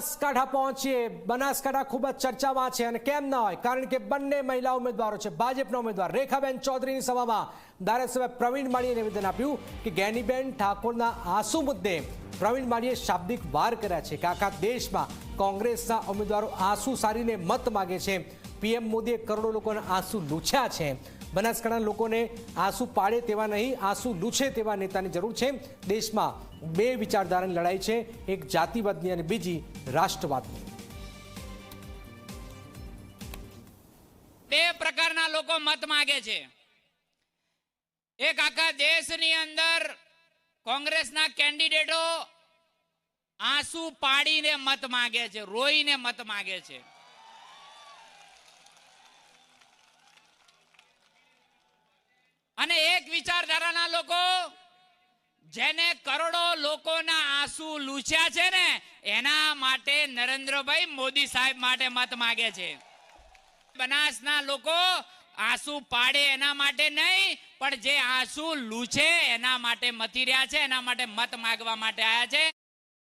બનાસકાંઠા પહોંચીએ. બનાસકાંઠા ખૂબ જ ચર્ચામાં છે અને કેમ ન હોય? કારણ કે બંને મહિલા ઉમેદવારો છે. ભાજપના ઉમેદવાર રેખાબેન ચૌધરીની સભામાં ધારાસભ્ય પ્રવીણ માળીએ નિવેદન આપ્યું કે ગેનીબેન ઠાકોરના આંસુ મુદ્દે પ્રવીણ માળીએ શાબ્દિક વાર કર્યા છે કે આખા દેશમાં કોંગ્રેસના ઉમેદવારો આંસુ સારીને મત માગે છે. પીએમ મોદીએ કરોડો લોકોના આંસુ લૂછ્યા છે. બનાસકાંઠાના લોકોને આંસુ પાડે તેવા નહીં, આંસુ લૂછે તેવા નેતાની જરૂર છે. દેશમાં બે વિચારધારાની લડાઈ છે, એક જાતિવાદની અને બીજી રાષ્ટ્રવાદની. બે પ્રકારના લોકો મત માગે છે. એક આખા દેશની અંદર કોંગ્રેસના કેન્ડિડેટો આંસુ પાડીને મત માગે છે, રોઈને મત માગે છે અને એક વિચારધારાના લોકો, જેને કરોડો લોકોના આંસુ લૂછ્યા છે ને, એના માટે નરેન્દ્રભાઈ મોદી સાહેબ માટે મત માગે છે. બનાસના લોકો આંસુ પાડે એના માટે નહીં, પણ જે આંસુ લૂછે એના માટે મતી રહ્યા છે, એના માટે મત માગવા માટે આવ્યા છે.